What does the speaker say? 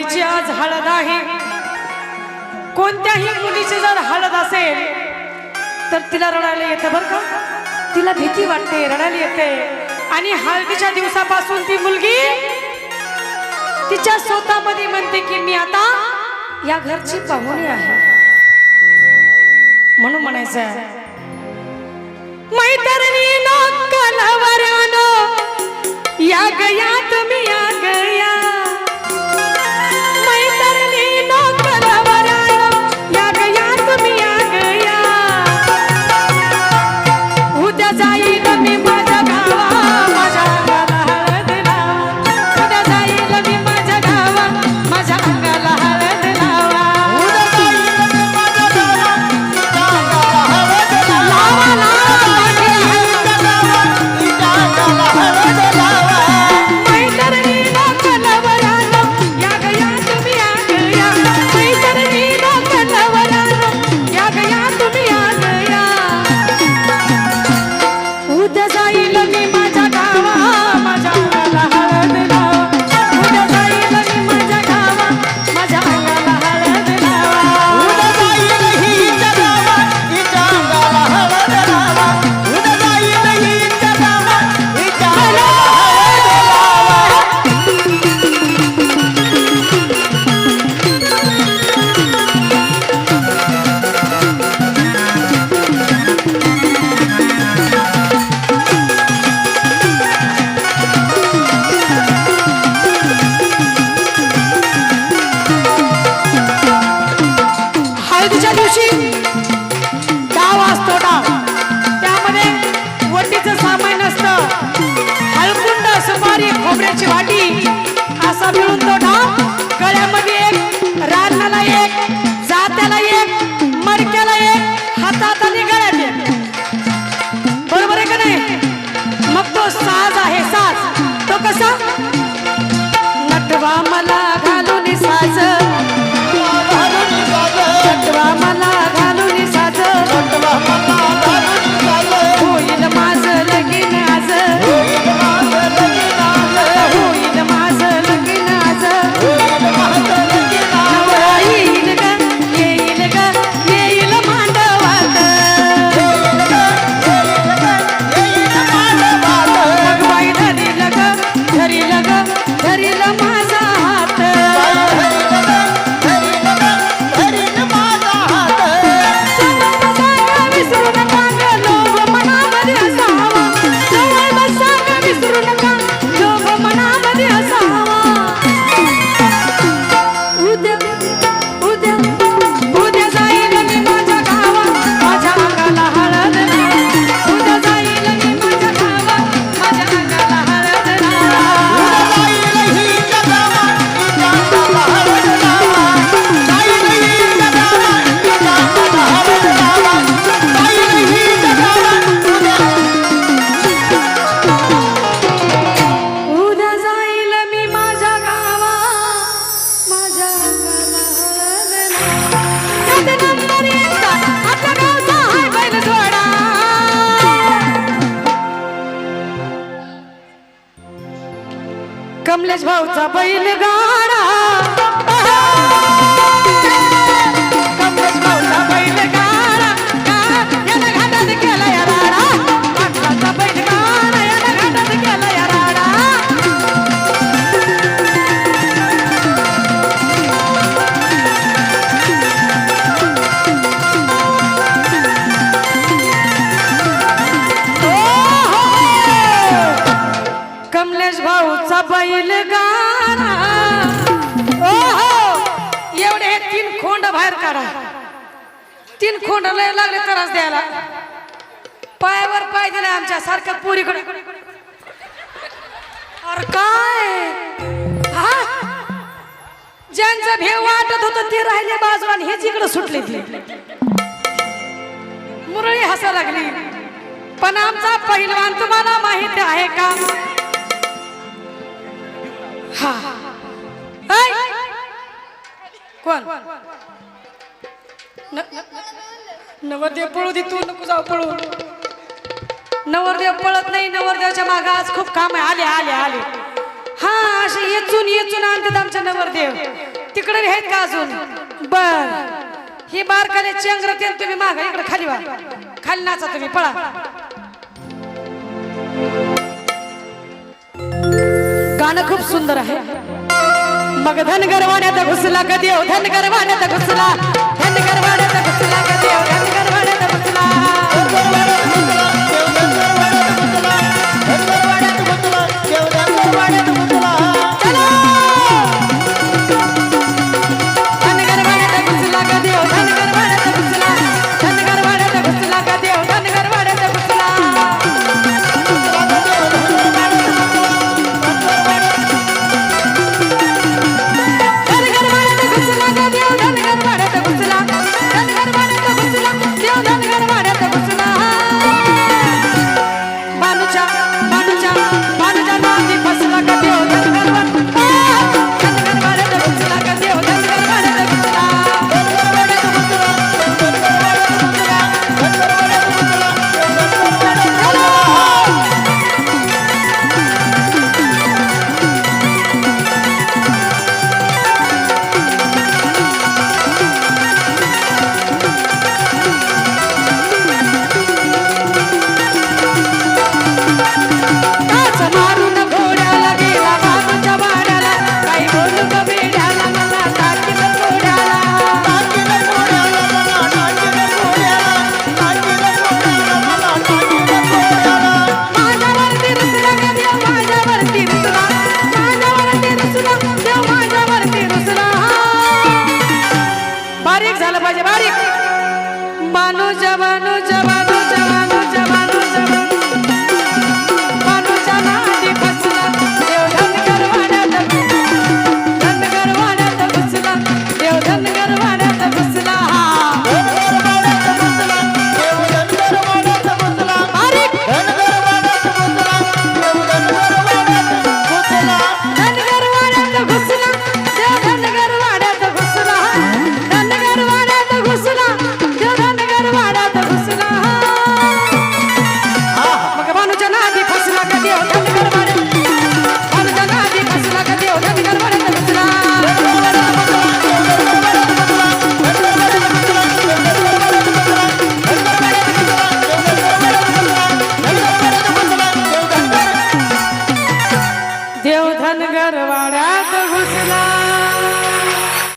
बाईची आज हळद आहे. कोणत्याही मुलीची जर हळद असेल तर तिला रडायला येतं बरं का? तिला भीती वाटते रडायला येते. आणि हळदीच्या दिवसापासून ती मुलगी तिच्या स्वतःमध्ये म्हणते की मी आता या घरची पाहुणी आहे. म्हणून म्हणायचं मैत्रिणी या गया तुम्ही कमलेश भाऊचा बैल गाडा भाऊचा बैल गाणा ओ हो एवढे हे तीन खोंड बाहेर काढा. तीन खोंड लय लागले त्रास द्यायला. पायावर पाय दिले आमच्या सारख्या पुरीकडे. अरे काय? हा? ज्यांचं भेव वाटत होतं ते राहिले बाजूला आणि हेच इकडे सुटले मुरळी हसा लागली. पण आमचा पहिलवान तुम्हाला माहिती आहे का? हा. कोण? नवरदेव पळू दे तू नको जाऊ पळू. नवरदेव पळत नाही नवरदेवाच्या मागे आज खूप काम आहे. आले आले आले. हा असे येचून येचून आणतात आमच्या नवरदेव. तिकडे आहेत का अजून? बर. ही बारकाले चेंगरते तुम्ही मागा इकडे खाली वा. खाली नाचा तुम्ही पळा. गाणं खूप सुंदर आहे. मग धन गरवाण्यात घुसला कधी हो? धन गरवाण्यात घुसला. धन गरवाण्यात घुसला कधी हो? धन गरवाण्यात घुसला. মানুষ মানুষ